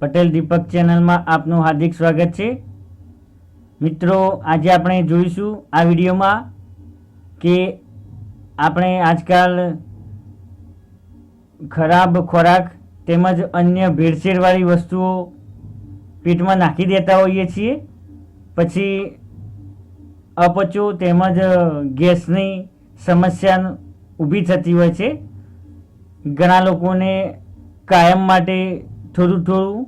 પટેલ દીપક ચેનલમાં આપનું હાર્દિક સ્વાગત છે. મિત્રો, આજે આપણે જોઈશું આ વિડીયોમાં કે આપણે આજકાલ ખરાબ ખોરાક તેમજ અન્ય ભેળસેળવાળી વસ્તુઓ પેટમાં નાખી દેતા હોઈએ છીએ. પછી અપચો તેમજ ગેસની સમસ્યા ઊભી થતી હોય છે. ઘણા લોકોને કાયમ માટે થોડું થોડું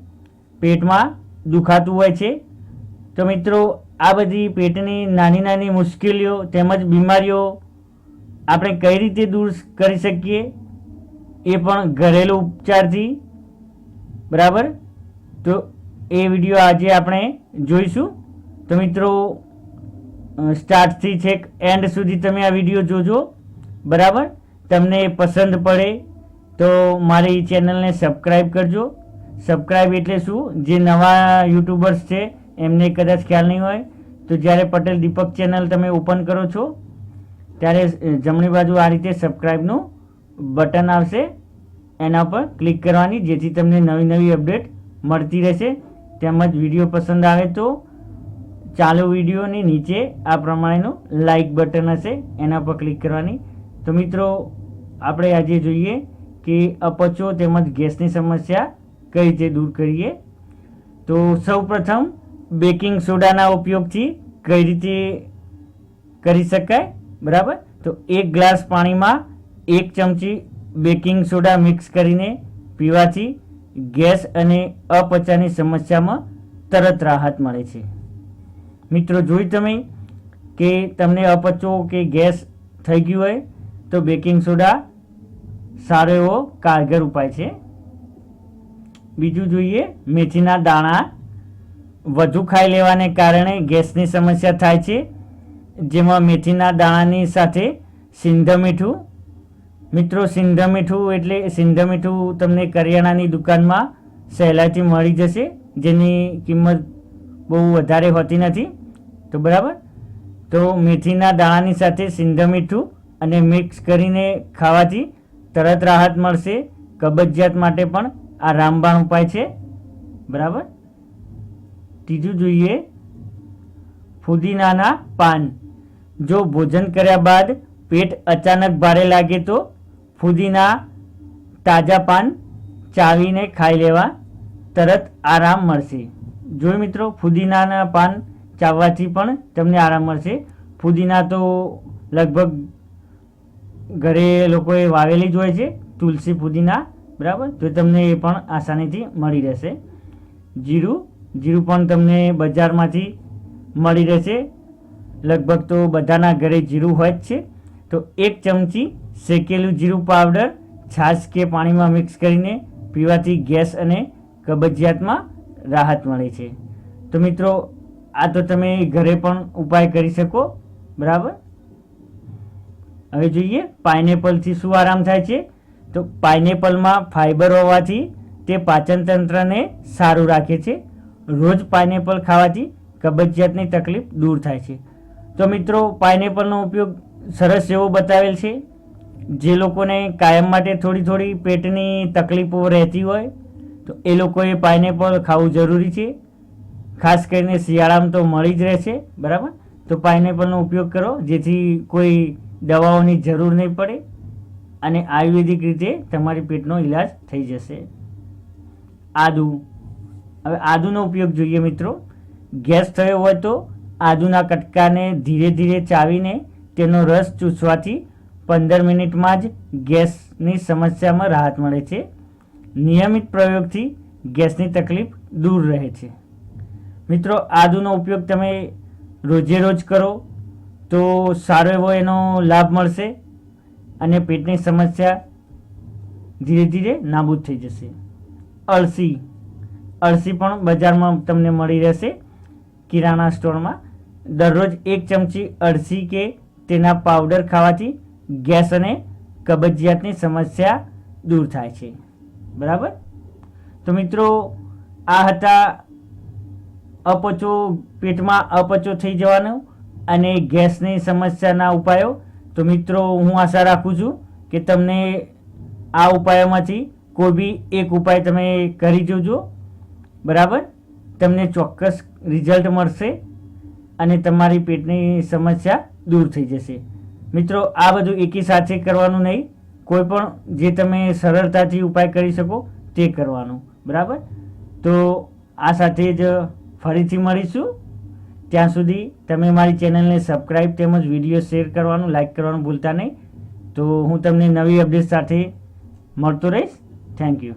પેટમાં દુખાતું હોય છે. તો મિત્રો, આ બધી પેટની નાની નાની મુશ્કેલીઓ તેમજ બીમારીઓ આપણે કઈ રીતે દૂર કરી શકીએ? એ પણ ઘરેલું ઉપચારથી. બરાબર? તો એ વીડિયો આજે આપણે જોઈશું. તો મિત્રો સ્ટાર્ટથી છેક એન્ડ સુધી તમે આ વીડિયો જોજો. બરાબર? તમને પસંદ પડે તો મારી ચેનલને સબસ્ક્રાઈબ કરજો. સબસ્ક્રાઈબ એટલે શું? જે નવા યુટ્યુબર્સ છે, એમને કદાચ ખ્યાલ નહીં હોય, તો જ્યારે પટેલ દીપક ચેનલ તમે ઓપન કરો છો, ત્યારે જમણી બાજુ આ રીતે સબસ્ક્રાઈબનું બટન આવશે. એના પર ક્લિક કરવાની, જેથી તમને નવી નવી અપડેટ મળતી રહેશે. તેમજ વીડિયો પસંદ આવે તો ચાલુ વિડીયોની નીચે આ પ્રમાણેનું લાઈક બટન હશે, એના પર ક્લિક કરવાની. તો મિત્રો, આપણે આજે જોઈએ કે અપચો તેમજ ગેસની સમસ્યા કઈ રીતે દૂર કરીએ? તો સૌપ્રથમ બેકિંગ સોડાના ઉપયોગથી કઈ રીતે કરી શકાય? બરાબર? તો એક ગ્લાસ પાણીમાં એક ચમચી બેકિંગ સોડા મિક્સ કરીને પીવાથી ગેસ અને અપચાની સમસ્યામાં તરત રાહત મળે છે. મિત્રો જોઈ તમે કે તમને અપચો કે ગેસ થઈ ગયું હોય તો બેકિંગ સોડા સારો એવો કારગર ઉપાય છે. બીજું જોઈએ, મેથીના દાણા વધુ ખાઈ લેવાને કારણે ગેસની સમસ્યા થાય છે. જેમાં મેથીના દાણાની સાથે સિંધ મીઠું. મિત્રો, સિંધ મીઠું એટલે સિંધ મીઠું તમને કરિયાણાની દુકાનમાં સહેલાઈથી મળી જશે. જેની કિંમત બહુ વધારે હોતી નથી. તો બરાબર? તો મેથીના દાણાની સાથે સિંધ મીઠું અને મિક્સ કરીને ખાવાથી તરત રાહત મળશે. કબજિયાત માટે પણ આ રામબાણ ઉપાય છે. બરાબર? ત્રીજું જોઈએ. ફુદીનાના પાન. જો ભોજન કર્યા બાદ પેટ અચાનક ભારે લાગે તો ફુદીના તાજા પાન ચાવીને ખાઈ લેવા તરત આરામ મળશે. જો મિત્રો, ફુદીનાના પાન ચાવવાથી પણ તમને આરામ મળશે. ફુદીના તો લગભગ ઘરે લોકોએ વાવેલી જ હોય છે, તુલસી ફુદીના. બરાબર? તો તમને એ પણ આસાનીથી મળી રહેશે. જીરું જીરું પણ તમને બજારમાંથી મળી રહેશે. લગભગ તો બધાના ઘરે જીરું હોય જ છે. તો એક ચમચી શેકેલું જીરું પાવડર છાશ કે પાણીમાં મિક્સ કરીને પીવાથી ગેસ અને કબજિયાતમાં રાહત મળે છે. તો મિત્રો, આ તો તમે ઘરે પણ ઉપાય કરી શકો. બરાબર? હવે જોઈએ, પાઇનેપલથી શું આરામ થાય છે? તો પાઇનેપલમાં ફાઇબર હોવાથી તે પાચનતંત્રને સારું રાખે છે. રોજ પાઇનેપલ ખાવાથી કબજિયાતની તકલીફ દૂર થાય છે. તો મિત્રો, પાઇનેપલનો ઉપયોગ સરસ એવો બતાવેલ છે, જે લોકોને કાયમ માટે થોડી થોડી પેટની તકલીફો રહેતી હોય, તો એ લોકોએ પાઇનેપલ ખાવું જરૂરી છે. ખાસ કરીને શિયાળામાં તો મળી જ રહેશે બરાબર? તો પાઇનેપલનો ઉપયોગ કરો, જેથી કોઈ દવાઓની જરૂર નહીં પડે. અને આયુર્વેદિક રીતે તમારી પેટનો ઈલાજ થઈ જશે. આદુ. હવે આદુનો ઉપયોગ જોઈએ મિત્રો. ગેસ થયો હોય તો આદુના કટકાને ધીરે ધીરે ચાવીને તેનો રસ ચૂસવાથી પંદર મિનિટમાં જ ગેસની સમસ્યામાં રાહત મળે છે. નિયમિત પ્રયોગથી ગેસની તકલીફ દૂર રહે છે. મિત્રો, આદુનો ઉપયોગ તમે રોજે રોજ કરો તો સારો એવો એનો લાભ મળશે. અને પેટની સમસ્યા ધીરે ધીરે નાબૂદ થઈ જશે. અળસી. અળસી પણ બજારમાં તમને મળી રહેશે. કિરાણા સ્ટોરમાં દરરોજ એક ચમચી અળસી કે તેના પાવડર ખાવાથી ગેસ અને કબજિયાતની સમસ્યા દૂર થાય છે. બરાબર? તો મિત્રો, આ હતા અપચો, પેટમાં અપચો થઈ જવાનો અને ગેસની સમસ્યાના ઉપાયો. તો મિત્રો, હું આશા રાખું છું કે તમને આ ઉપાયોમાંથી કોઈ બી એક ઉપાય તમે કરી જોજો. બરાબર? તમને ચોક્કસ રિઝલ્ટ મળશે અને તમારી પેટની સમસ્યા દૂર થઈ જશે. મિત્રો, આ બધું એકી સાથે કરવાનું નહીં. કોઈ પણ જે તમે સરળતાથી ઉપાય કરી શકો તે કરવાનું. બરાબર? તો આ સાથે જ ફરીથી મળીશું. ત્યાં સુધી તમે મારી ચેનલને સબસ્ક્રાઈબ તેમજ વીડિયો શેર કરવાનું લાઈક કરવાનું ભૂલતા નહીં. તો હું તમને નવી અપડેટ સાથે મળતો રહીશ. Thank you